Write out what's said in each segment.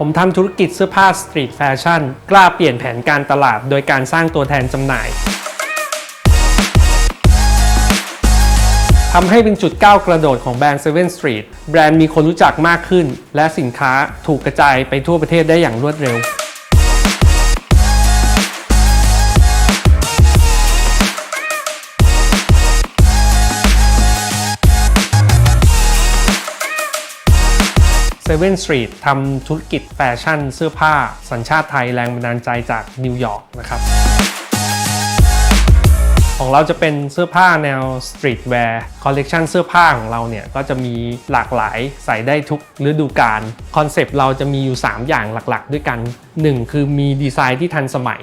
ผมทำธุรกิจเสื้อผ้าสตรีทแฟชั่นกล้าเปลี่ยนแผนการตลาดโดยการสร้างตัวแทนจำหน่ายทำให้เป็นจุดก้าวกระโดดของแบรนด์7 Street แบรนด์มีคนรู้จักมากขึ้น และสินค้าถูกกระจายไปทั่วประเทศได้อย่างรวดเร็ว 7 Street ทำธุรกิจแฟชั่นเสื้อผ้า สัญชาติไทยแรงบันดาลใจจากนิวยอร์กนะครับ ของเราจะเป็นเสื้อผ้าแนวสตรีทแวร์คอลเลกชันเสื้อผ้าของเราเนี่ย ก็จะมีหลากหลายใส่ได้ทุกฤดูกาลคอนเซปต์เราจะมีอยู่ 3 อย่างหลักๆ ด้วยกัน 1 คือมีดีไซน์ที่ทันสมัย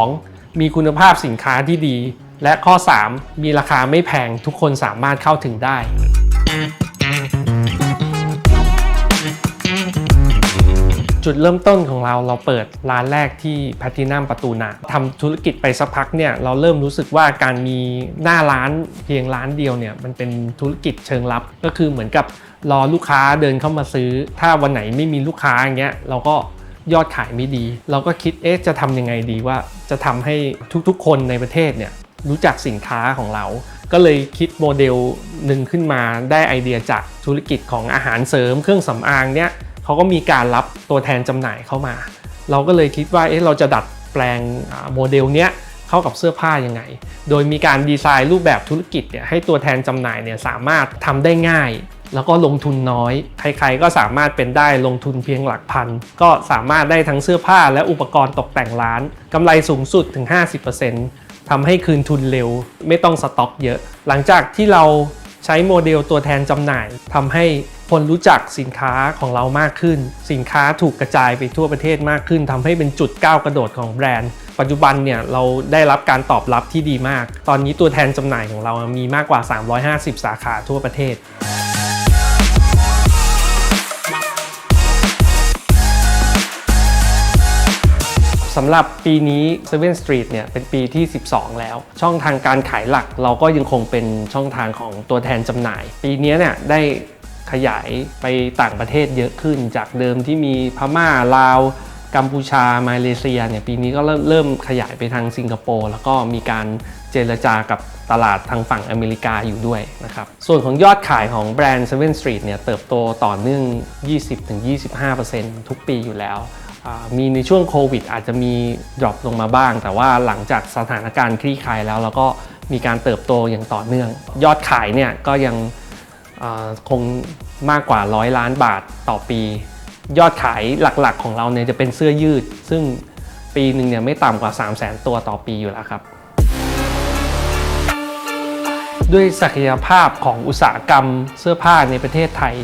2 มีคุณภาพสินค้าที่ดี และข้อ 3 มีราคาไม่แพงทุกคนสามารถเข้าถึงได้ จุดเริ่มต้นของเราเราเปิดร้านแรกที่แพทินัมประตูนาทำธุรกิจไปสักพักเนี่ยเราเริ่มรู้สึกว่าการมีหน้าร้านเพียงร้านเดียวเนี่ยมันเป็นธุรกิจเชิงลับ ก็คือเหมือนกับรอลูกค้าเดินเข้ามาซื้อ ถ้าวันไหนไม่มีลูกค้าอย่างเงี้ยเราก็ยอดขายไม่ดี เราก็คิดเอ๊ะจะทำยังไงดีว่าจะทำให้ทุกๆ คนในประเทศเนี่ยรู้จักสินค้าของเรา ก็เลยคิดโมเดลหนึ่งขึ้นมาได้ไอเดียจากธุรกิจของอาหารเสริมเครื่องสำอางเนี่ย เขาก็มีการรับตัวแทนจำหน่ายเข้ามา เราก็เลยคิดว่าเอ๊ะเราจะดัดแปลงโมเดลเนี้ยเข้ากับเสื้อผ้ายังไง โดยมีการดีไซน์รูปแบบธุรกิจเนี่ยให้ตัวแทนจำหน่ายเนี่ยสามารถทำได้ง่าย แล้วก็ลงทุนน้อย ใครๆก็สามารถเป็นได้ลงทุนเพียงหลักพัน ก็สามารถได้ทั้งเสื้อผ้าและอุปกรณ์ตกแต่งร้านกำไรสูงสุดถึง 50%ทำให้คืนทุนเร็ว ไม่ต้องสต็อกเยอะ หลังจากที่เราใช้โมเดลตัวแทนจำหน่ายทำให้ คนรู้จักสินค้าของเรามากขึ้น สินค้าถูกกระจายไปทั่วประเทศมากขึ้นทำให้เป็นจุดก้าวกระโดดของแบรนด์ ปัจจุบันเนี่ยเราได้รับการตอบรับที่ดีมาก ตอนนี้ตัวแทนจำหน่ายของเรามีมากกว่า 350 สาขาทั่วประเทศสำหรับปีนี้7 Street เนี่ยเป็นปีที่ 12 แล้ว ช่องทางการขายหลักเราก็ยังคงเป็นช่องทางของตัวแทนจำหน่าย ปีนี้เนี่ยได้ ขยายไปต่างประเทศเยอะขึ้น จากเดิมที่มีพม่าลาว กัมพูชา มาเลเซียเนี่ยปีนี้ก็เริ่มเริ่มขยายไปทางสิงคโปร์แล้วก็มีการเจรจากับตลาดทางฝั่งอเมริกาอยู่ด้วยนะครับ ส่วนของยอดขายของแบรนด์7 Street เนี่ยเติบโตต่อเนื่อง 20-25%ทุกปีอยู่แล้วมีในช่วงโควิดอาจจะมี drop ลงมาบ้าง แต่ว่าหลังจากสถานการณ์คลี่คลายแล้วเราก็มีการเติบโตอย่างต่อเนื่อง ยอดขายเนี่ยก็ยัง คงมากกว่า100ล้านบาทต่อปี ยอดขายหลักๆของเราเนี่ยจะเป็นเสื้อยืด ซึ่งปีหนึ่งเนี่ยไม่ต่ำกว่า 3 0 0 0 0 0 ตัวต่อปีอยู่แล้วครับ ด้วยศักยภาพของอุตสาหกรรมเสื้อผ้าในประเทศไทย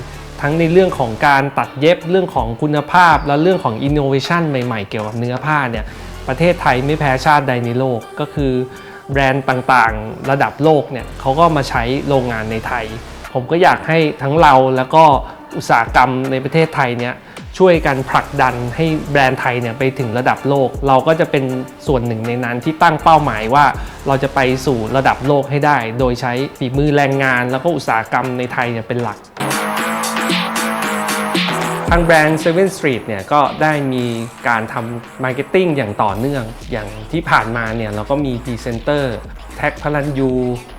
ทั้งในเรื่องของการตัดเย็บเรื่องของคุณภาพ และเรื่องของอินโนเวชันใหม่ๆ เกี่ยวกับเนื้อผ้าเนี่ยประเทศไทยไม่แพ้ชาติใดในโลกก็คือแบรนด์ต่างๆ ระดับโลกเนี่ยเขาก็มาใช้โรงงานในไทย ผมก็อยากให้ทั้งเราแล้วก็อุตสาหกรรมในประเทศไทยเนี่ยช่วยกันผลักดันให้แบรนด์ไทยเนี่ยไปถึงระดับโลก เราก็จะเป็นส่วนหนึ่งในนั้นที่ตั้งเป้าหมายว่าเราจะไปสู่ระดับโลกให้ได้ โดยใช้ฝีมือแรงงาน แล้วก็อุตสาหกรรมในไทยเนี่ยเป็นหลักทางแบรนด์7 Street เนี่ยก็ได้มีการทำมาร์เก็ตติ้งอย่างต่อเนื่อง อย่างที่ผ่านมาเนี่ยเราก็มีพรีเซนเตอร์แท็กพลันยู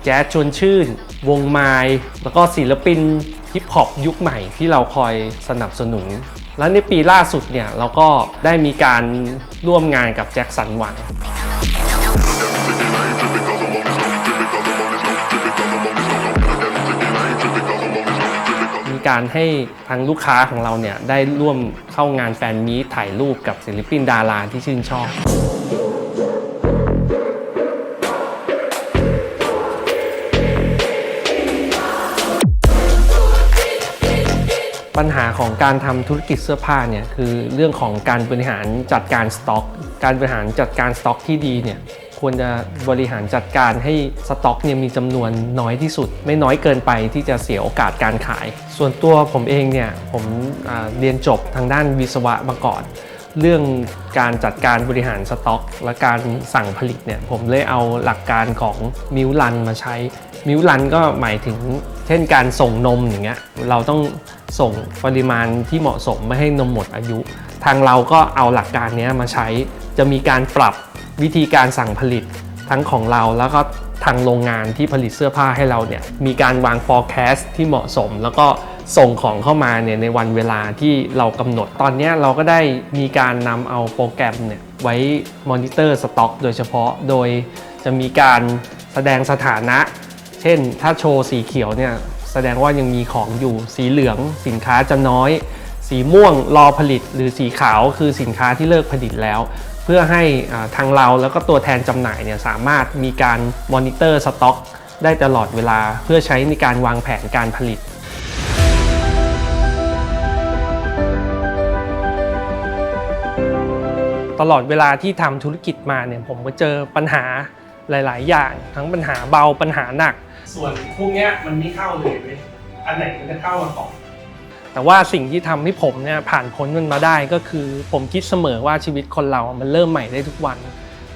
แจ๊สชวนชื่น วงไมล์แล้วก็ศิลปินฮิปฮอปยุคใหม่ที่เราคอยสนับสนุน และในปีล่าสุดเนี่ยเราก็ได้มีการร่วมงานกับแจ็คสันหวังมีการให้ทางลูกค้าของเราเนี่ยได้ร่วมเข้างานแฟนมีถ่ายรูปกับศิลปินดาราที่ชื่นชอบ ปัญหาของการทำธุรกิจเสื้อผ้าเนี่ยคือเรื่องของการบริหารจัดการสต็อก การบริหารจัดการสต็อกที่ดีเนี่ยควรจะบริหารจัดการให้สต็อกเนี่ยมีจำนวนน้อยที่สุด ไม่น้อยเกินไปที่จะเสียโอกาสการขาย ส่วนตัวผมเองเนี่ยผมเรียนจบทางด้านวิศวะมาก่อน เรื่องการจัดการบริหารสต็อก และการสั่งผลิตเนี่ยผมเลยเอาหลักการของมิวลันมาใช้ มิลลันก็หมายถึงเช่นการส่งนมอย่างเงี้ยเราต้องส่งปริมาณที่เหมาะสมไม่ให้นมหมดอายุ ทางเราก็เอาหลักการนี้มาใช้จะมีการปรับวิธีการสั่งผลิตทั้งของเราแล้วก็ทางโรงงานที่ผลิตเสื้อผ้าให้เราเนี่ยมีการวาง forecast ที่เหมาะสม แล้วก็ส่งของเข้ามาเนี่ยในวันเวลาที่เรากำหนด ตอนนี้เราก็ได้มีการนำเอาโปรแกรมเนี่ยไว้มอนิเตอร์สต็อกโดยเฉพาะโดยจะมีการแสดงสถานะ เช่น ถ้าโชว์สีเขียวเนี่ยแสดงว่ายังมีของอยู่สีเหลืองสินค้าจะน้อย สีม่วงรอผลิต หรือสีขาวคือสินค้าที่เลิกผลิตแล้ว เพื่อให้ทางเราแล้วก็ตัวแทนจำหน่ายเนี่ยสามารถมีการมอนิเตอร์สต็อกได้ตลอดเวลาเพื่อใช้ในการวางแผนการผลิตตลอดเวลาที่ทำธุรกิจมาเนี่ยผมก็เจอปัญหาหลาย ๆ อย่าง ทั้งปัญหาเบาปัญหาหนัก ส่วนพวกเนี้ยมันไม่เข้าเลยเว้ยอันไหนมันจะเข้ามาก่อนแต่ว่าสิ่งที่ทำให้ผมเนี่ยผ่านพ้นมันมาได้ก็คือ ผมคิดเสมอว่าชีวิตคนเรา มันเริ่มใหม่ได้ทุกวัน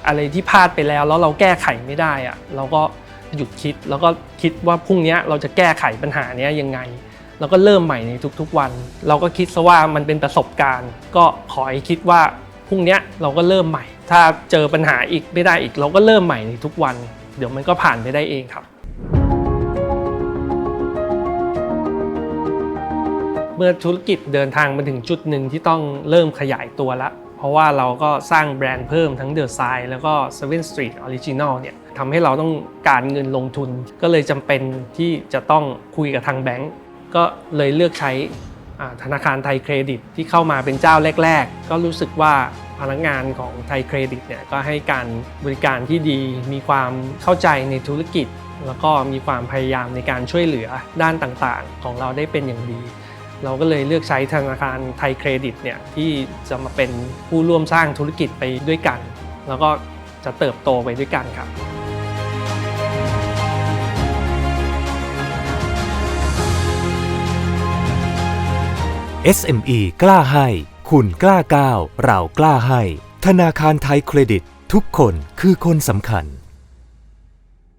อะไรที่พลาดไปแล้วแล้วเราแก้ไขไม่ได้อะเราก็หยุดคิดแล้วก็คิดว่าพรุ่งนี้เราจะแก้ไขปัญหาเนี้ยยังไง แล้วก็เริ่มใหม่ในทุกๆวัน เราก็คิดซะว่ามันเป็นประสบการณ์ ก็ขอให้คิดว่าพรุ่งนี้เราก็เริ่มใหม่ ถ้าเจอปัญหาอีกไม่ได้อีก เราก็เริ่มใหม่ในทุกวัน เดี๋ยวมันก็ผ่านไปได้เองครับ เมื่อธุรกิจเดินทางมาถึงจุดหนึ่งที่ต้องเริ่มขยายตัวละ เพราะว่าเราก็สร้างแบรนด์เพิ่มทั้ง The Sign แล้วก็ Seven Street Original เนี่ยทำให้เราต้องการเงินลงทุน ก็เลยจำเป็นที่จะต้องคุยกับทางแบงก์ก็เลยเลือกใช้ธนาคารไทยเครดิตที่เข้ามาเป็นเจ้าแรก ๆ ก็รู้สึกว่าพนักงานของไทยเครดิตเนี่ยก็ให้การบริการที่ดี มีความเข้าใจในธุรกิจ แล้วก็มีความพยายามในการช่วยเหลือด้านต่างๆ ของเราได้เป็นอย่างดี เราก็เลยเลือกใช้ธนาคารไทยเครดิตเนี่ยที่จะมาเป็นผู้ร่วมสร้างธุรกิจไปด้วยกัน แล้วก็จะเติบโตไปด้วยกันครับ SME กล้าให้ คุณกล้าก้าวเรากล้าให้ ธนาคารไทยเครดิต ทุกคนคือคนสำคัญ